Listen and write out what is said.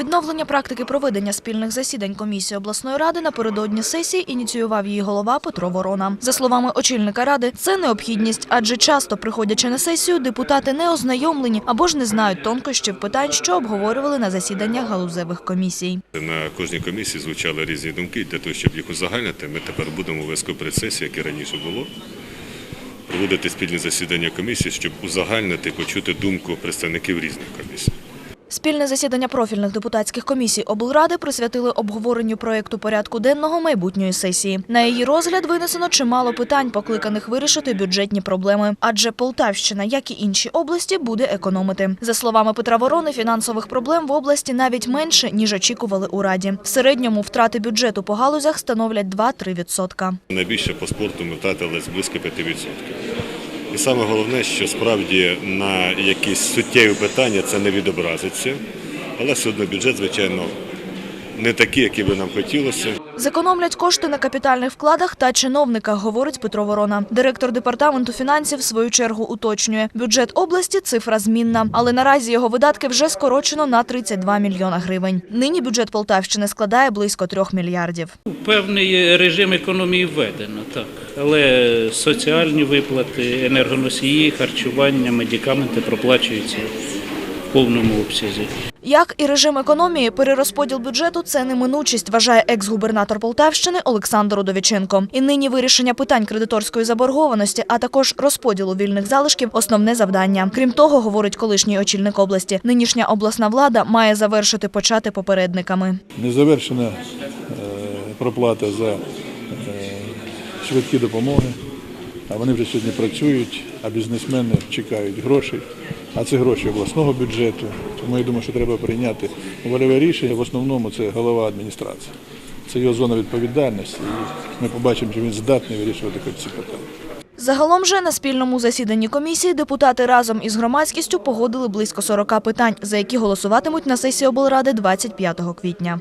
Відновлення практики проведення спільних засідань комісії обласної ради напередодні сесії ініціював її голова Петро Ворона. За словами очільника ради, це необхідність, адже часто, приходячи на сесію, депутати не ознайомлені або ж не знають тонкощів питань, що обговорювали на засіданнях галузевих комісій. На кожній комісії звучали різні думки. Для того, щоб їх узагальнити, ми тепер будемо перед сесією, як і раніше було, проводити спільні засідання комісії, щоб узагальнити почути думку представників різних комісій. Спільне засідання профільних депутатських комісій облради присвятили обговоренню проєкту порядку денного майбутньої сесії. На її розгляд винесено чимало питань, покликаних вирішити бюджетні проблеми. Адже Полтавщина, як і інші області, буде економити. За словами Петра Ворони, фінансових проблем в області навіть менше ніж очікували у раді. В середньому втрати бюджету по галузях становлять 2-3 відсотка. Найбільше по спорту ми втратили близько 5%. І саме головне, що справді на якісь суттєві питання це не відобразиться, але все одно бюджет, звичайно, не такий, який би нам хотілося. Зекономлять кошти на капітальних вкладах та чиновниках, говорить Петро Ворона. Директор департаменту фінансів в свою чергу уточнює. Бюджет області цифра змінна, але наразі його видатки вже скорочено на 32 мільйона гривень. Нині бюджет Полтавщини складає близько 3 мільярдів. Певний режим економії введено, так. Але соціальні виплати, енергоносії, харчування, медикаменти проплачуються в повному обсязі. Як і режим економії, перерозподіл бюджету це неминучість, вважає екс-губернатор Полтавщини Олександр Удовіченко. І нині вирішення питань кредиторської заборгованості, а також розподілу вільних залишків – основне завдання. Крім того, говорить колишній очільник області, нинішня обласна влада має завершити почати попередниками. Не завершена е, проплата за е, швидкі допомоги, а вони вже сьогодні працюють, а бізнесмени чекають грошей, а це гроші обласного бюджету. Тому я думаю, що треба прийняти вольове рішення. В основному це голова адміністрації. Це його зона відповідальності, і ми побачимо, що він здатний вирішувати ці питання. Загалом же на спільному засіданні комісії депутати разом із громадськістю погодили близько 40 питань, за які голосуватимуть на сесії облради 25 квітня.